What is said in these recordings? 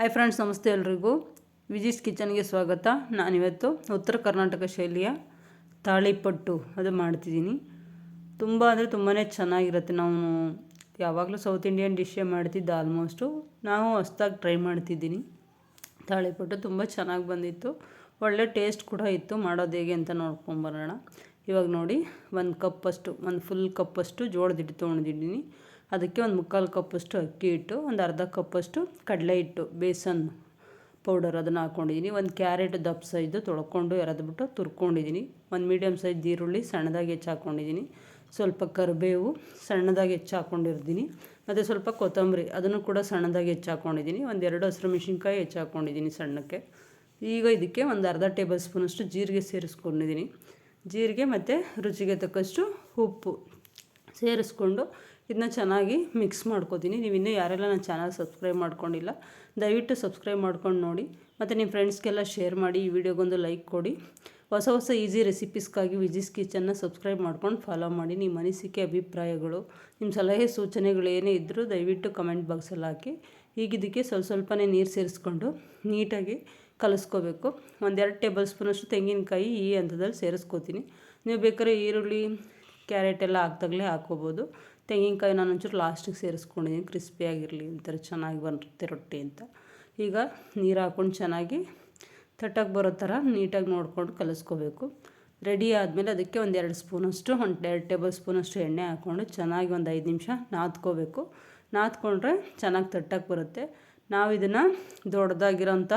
Hi friends ನಮಸ್ತೆ ಎಲ್ರಿಗೂ. ವಿಜಿಸ್ ಕಿಚನ್ಗೆ ಸ್ವಾಗತ. ನಾನಿವತ್ತು ಉತ್ತರ ಕರ್ನಾಟಕ ಶೈಲಿಯ ತಾಳಿಪಟ್ಟು ಅದು ಮಾಡ್ತಿದ್ದೀನಿ. ತುಂಬ ಅಂದರೆ ತುಂಬಾ ಚೆನ್ನಾಗಿರುತ್ತೆ. ನಾವು ಯಾವಾಗಲೂ ಸೌತ್ ಇಂಡಿಯನ್ ಡಿಶ್ಶೇ ಮಾಡ್ತಿದ್ದೆ ಆಲ್ಮೋಸ್ಟು ನಾವು ಹೊಸ್ದಾಗಿ ಟ್ರೈ ಮಾಡ್ತಿದ್ದೀನಿ. ತಾಳಿಪಟ್ಟು ತುಂಬ ಚೆನ್ನಾಗಿ ಬಂದಿತ್ತು. ಒಳ್ಳೆ ಟೇಸ್ಟ್ ಕೂಡ ಇತ್ತು. ಮಾಡೋದು ಹೇಗೆ ಅಂತ ನೋಡ್ಕೊಂಬರೋಣ ಇವಾಗ ನೋಡಿ, ಒಂದು ಕಪ್ಪಷ್ಟು ಒಂದು ಫುಲ್ ಕಪ್ಪಷ್ಟು ಜೋಳದ ಹಿಟ್ಟು ತೊಗೊಂಡಿದ್ದೀನಿ ಅದಕ್ಕೆ ಒಂದು ಮುಕ್ಕಾಲು ಕಪ್ಪಷ್ಟು ಅಕ್ಕಿ ಹಿಟ್ಟು ಒಂದು ಅರ್ಧ ಕಪ್ಪಷ್ಟು ಕಡಲೆ ಹಿಟ್ಟು, ಬೇಸನ್ ಪೌಡರ್ ಅದನ್ನು ಹಾಕ್ಕೊಂಡಿದ್ದೀನಿ ಒಂದು ಕ್ಯಾರೆಟ್ ದಪ್ಪ ಸೈಜು ತೊಳ್ಕೊಂಡು ಎರೆದ್ಬಿಟ್ಟು ತುರ್ಕೊಂಡಿದ್ದೀನಿ ಒಂದು ಮೀಡಿಯಮ್ ಸೈಜ್ ಈರುಳ್ಳಿ ಸಣ್ಣದಾಗಿ ಹೆಚ್ಚು ಹಾಕ್ಕೊಂಡಿದ್ದೀನಿ ಸ್ವಲ್ಪ ಕರಿಬೇವು ಸಣ್ಣದಾಗಿ ಹೆಚ್ಚು ಹಾಕ್ಕೊಂಡಿರ್ತೀನಿ ಮತ್ತು ಸ್ವಲ್ಪ ಕೊತ್ತಂಬರಿ ಅದನ್ನು ಕೂಡ ಸಣ್ಣದಾಗಿ ಹೆಚ್ಚು ಹಾಕ್ಕೊಂಡಿದ್ದೀನಿ ಒಂದು ಎರಡು ಹಸಿರು ಮೆಣಸಿನ್ಕಾಯಿ ಹೆಚ್ಚು ಹಾಕ್ಕೊಂಡಿದ್ದೀನಿ ಸಣ್ಣಕ್ಕೆ. ಈಗ ಇದಕ್ಕೆ ಒಂದು ಅರ್ಧ ಟೇಬಲ್ ಸ್ಪೂನಷ್ಟು ಜೀರಿಗೆ ಸೇರಿಸ್ಕೊಂಡಿದ್ದೀನಿ ಜೀರಿಗೆ ಮತ್ತು ರುಚಿಗೆ ತಕ್ಕಷ್ಟು ಉಪ್ಪು ಸೇರಿಸ್ಕೊಂಡು ಇದನ್ನ ಚೆನ್ನಾಗಿ ಮಿಕ್ಸ್ ಮಾಡ್ಕೋತೀನಿ. ನೀವು ಇನ್ನೂ ಯಾರೆಲ್ಲ ನನ್ನ ಚಾನಲ್ ಸಬ್ಸ್ಕ್ರೈಬ್ ಮಾಡ್ಕೊಂಡಿಲ್ಲ, ದಯವಿಟ್ಟು ಸಬ್ಸ್ಕ್ರೈಬ್ ಮಾಡ್ಕೊಂಡು ನೋಡಿ. ಮತ್ತು ನಿಮ್ಮ ಫ್ರೆಂಡ್ಸ್ಗೆಲ್ಲ ಶೇರ್ ಮಾಡಿ, ಈ ವಿಡಿಯೋಗೊಂದು ಲೈಕ್ ಕೊಡಿ. ಹೊಸ ಹೊಸ ಈಸಿ ರೆಸಿಪೀಸ್ಗಾಗಿ ವಿಜಿಸ್ ಕಿಚನ್ನ ಸಬ್ಸ್ಕ್ರೈಬ್ ಮಾಡ್ಕೊಂಡು ಫಾಲೋ ಮಾಡಿ. ನಿಮ್ಮ ಅನಿಸಿಕೆ, ಅಭಿಪ್ರಾಯಗಳು ನಿಮ್ಮ ಸಲಹೆ, ಸೂಚನೆಗಳು ಏನೇ ಇದ್ದರೂ ದಯವಿಟ್ಟು ಕಮೆಂಟ್ ಬಾಕ್ಸಲ್ಲಿ ಹಾಕಿ. ಈಗ ಇದಕ್ಕೆ ಸ್ವಲ್ಪ ಸ್ವಲ್ಪನೇ ನೀರು ಸೇರಿಸ್ಕೊಂಡು ನೀಟಾಗಿ ಕಲಿಸ್ಕೋಬೇಕು. ಒಂದೆರಡು ಟೇಬಲ್ ಸ್ಪೂನಷ್ಟು ತೆಂಗಿನಕಾಯಿ ಈ ಹಂತದಲ್ಲಿ ಸೇರಿಸ್ಕೋತೀನಿ. ನೀವು ಬೇಕಾದ್ರೆ ಈರುಳ್ಳಿ ಕ್ಯಾರೆಟ್ ಎಲ್ಲ ಹಾಕ್ದಾಗಲೇ ಹಾಕ್ಕೋಬೋದು. ತೆಂಗಿನಕಾಯಿ ನಾನು ಒಂಚೂರು ಲಾಸ್ಟಿಗೆ ಸೇರಿಸ್ಕೊಂಡಿದ್ದೀನಿ ಕ್ರಿಸ್ಪಿಯಾಗಿರಲಿ ಒಂಥರ ಚೆನ್ನಾಗಿ ಬರುತ್ತೆ ರೊಟ್ಟಿ ಅಂತ. ಈಗ ನೀರು ಹಾಕ್ಕೊಂಡು ಚೆನ್ನಾಗಿ ತಟ್ಟಕ್ಕೆ ಬರೋ ಥರ ನೀಟಾಗಿ ನೋಡ್ಕೊಂಡು ಕಲಿಸ್ಕೋಬೇಕು. ರೆಡಿ ಆದಮೇಲೆ ಅದಕ್ಕೆ ಒಂದು ಎರಡು ಸ್ಪೂನಷ್ಟು ಒಂದು ಎರಡು ಟೇಬಲ್ ಸ್ಪೂನಷ್ಟು ಎಣ್ಣೆ ಹಾಕ್ಕೊಂಡು ಚೆನ್ನಾಗಿ ಒಂದು ಐದು ನಿಮಿಷ ನಾದ್ಕೋಬೇಕು. ನಾದ್ಕೊಂಡ್ರೆ ಚೆನ್ನಾಗಿ ತಟ್ಟಕ್ಕೆ ಬರುತ್ತೆ. ನಾವು ಇದನ್ನು ದೊಡ್ಡದಾಗಿರೋಂಥ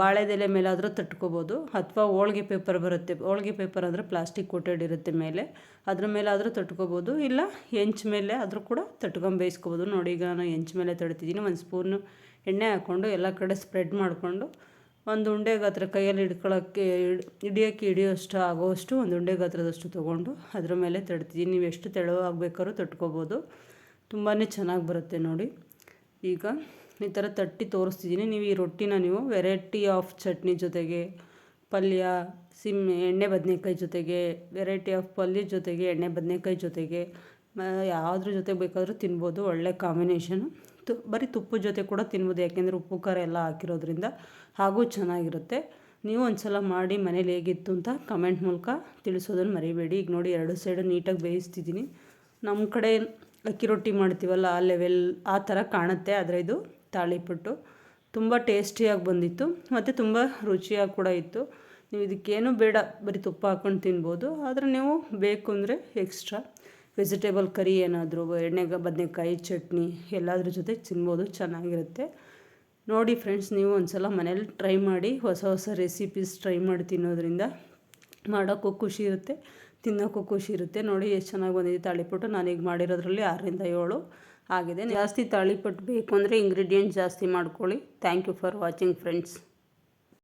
ಬಾಳೆದೆಲೆ ಮೇಲಾದರೂ ತಟ್ಕೋಬೋದು ಅಥವಾ ಹೋಳ್ಗೆ ಪೇಪರ್ ಬರುತ್ತೆ. ಹೋಳ್ಗೆ ಪೇಪರ್ ಅಂದರೆ ಪ್ಲಾಸ್ಟಿಕ್ ಕೋಟೆಡ್ ಇರುತ್ತೆ ಮೇಲೆ. ಅದ್ರ ಮೇಲಾದರೂ ತಟ್ಕೋಬೋದು. ಇಲ್ಲ, ಹೆಂಚು ಮೇಲೆ ಆದರೂ ಕೂಡ ತಟ್ಕೊಂಡು ಬೇಯಿಸ್ಕೋಬೋದು. ನೋಡಿ, ಈಗ ನಾನು ಹೆಂಚ್ ಮೇಲೆ ತಡ್ತಿದ್ದೀನಿ ಒಂದು ಸ್ಪೂನು ಎಣ್ಣೆ ಹಾಕ್ಕೊಂಡು ಎಲ್ಲ ಕಡೆ ಸ್ಪ್ರೆಡ್ ಮಾಡಿಕೊಂಡು ಒಂದು ಉಂಡೆ ಗಾತ್ರ ಕೈಯಲ್ಲಿ ಹಿಡ್ಕೊಳ್ಳೋಕ್ಕೆ ಹಿಡಿಯೋಕ್ಕೆ ಹಿಡಿಯೋಷ್ಟು ಆಗೋಷ್ಟು ಒಂದು ಉಂಡೆ ಗಾತ್ರದಷ್ಟು ತೊಗೊಂಡು ಅದ್ರ ಮೇಲೆ ತಡ್ತಿದ್ದೀನಿ ನೀವು ಎಷ್ಟು ತೆಳುವಾಗಬೇಕಾದ್ರೂ ತಟ್ಕೋಬೋದು. ತುಂಬಾ ಚೆನ್ನಾಗಿ ಬರುತ್ತೆ ನೋಡಿ. ಈಗ ಈ ಥರ ತಟ್ಟಿ ತೋರಿಸ್ತಿದ್ದೀನಿ. ನೀವು ಈ ರೊಟ್ಟಿನ ನೀವು ವೆರೈಟಿ ಆಫ್ ಚಟ್ನಿ ಜೊತೆಗೆ, ಪಲ್ಯ, ಸಿಮ್, ಎಣ್ಣೆ ಬದನೆಕಾಯಿ ಜೊತೆಗೆ ವೆರೈಟಿ ಆಫ್ ಪಲ್ಯ ಜೊತೆಗೆ, ಎಣ್ಣೆ ಬದನೆಕಾಯಿ ಜೊತೆಗೆ ಯಾವುದ್ರ ಜೊತೆ ಬೇಕಾದರೂ ತಿನ್ಬೋದು. ಒಳ್ಳೆ ಕಾಂಬಿನೇಷನು ತು, ಬರೀ ತುಪ್ಪದ ಜೊತೆ ಕೂಡ ತಿನ್ಬೋದು. ಯಾಕೆಂದರೆ ಉಪ್ಪು, ಖಾರ ಎಲ್ಲ ಹಾಕಿರೋದ್ರಿಂದ ಹಾಗೂ ಚೆನ್ನಾಗಿರುತ್ತೆ. ನೀವು ಒಂದು ಸಲ ಮಾಡಿ ಮನೇಲಿ ಹೇಗಿತ್ತು ಅಂತ ಕಮೆಂಟ್ ಮೂಲಕ ತಿಳಿಸೋದನ್ನು ಮರಿಬೇಡಿ. ಈಗ ನೋಡಿ ಎರಡು ಸೈಡು ನೀಟಾಗಿ ಬೇಯಿಸ್ತಿದ್ದೀನಿ. ನಮ್ಮ ಕಡೆ ಅಕ್ಕಿ ರೊಟ್ಟಿ ಮಾಡ್ತೀವಲ್ಲ, ಆ ಲೆವೆಲ್ ಆ ಥರ ಕಾಣುತ್ತೆ. ಆದರೆ ಇದು ತಾಳಿಪಟ್ಟು ತುಂಬ ಟೇಸ್ಟಿಯಾಗಿ ಬಂದಿತ್ತು. ಮತ್ತು ತುಂಬ ರುಚಿಯಾಗಿ ಕೂಡ ಇತ್ತು. ನೀವು ಇದಕ್ಕೇನು ಬೇಡ, ಬರೀ ತುಪ್ಪ ಹಾಕ್ಕೊಂಡು ತಿನ್ಬೋದು. ಆದರೆ ನೀವು ಬೇಕು ಅಂದರೆ ಎಕ್ಸ್ಟ್ರಾ ವೆಜಿಟೇಬಲ್ ಕರಿ ಏನಾದರೂ ಎಣ್ಣೆ ಬದನೆಕಾಯಿ, ಚಟ್ನಿ ಎಲ್ಲದ್ರ ಜೊತೆ ತಿನ್ಬೋದು, ಚೆನ್ನಾಗಿರುತ್ತೆ. ನೋಡಿ ಫ್ರೆಂಡ್ಸ್ ನೀವು ಒಂದು ಸಲ ಮನೇಲಿ ಟ್ರೈ ಮಾಡಿ, ಹೊಸ ಹೊಸ ರೆಸಿಪೀಸ್ ಟ್ರೈ ಮಾಡಿ ತಿನ್ನೋದ್ರಿಂದ ಮಾಡೋಕ್ಕೂ ಖುಷಿ ಇರುತ್ತೆ, ತಿನ್ನೋಕ್ಕೂ ಖುಷಿ ಇರುತ್ತೆ. ನೋಡಿ, ಎಷ್ಟು ಚೆನ್ನಾಗಿ ಬಂದಿದೆ ತಾಳಿಪಟ್ಟು ಈಗ ಮಾಡಿರೋದ್ರಲ್ಲಿ ಆರರಿಂದ ಏಳು. ಆಗಿದೆ. ಜಾಸ್ತಿ ತಾಳಿಪಟ್ಟು ಬೇಕು ಅಂದರೆ ಇಂಗ್ರೀಡಿಯೆಂಟ್ ಜಾಸ್ತಿ ಮಾಡ್ಕೊಳ್ಳಿ. Thank you for watching friends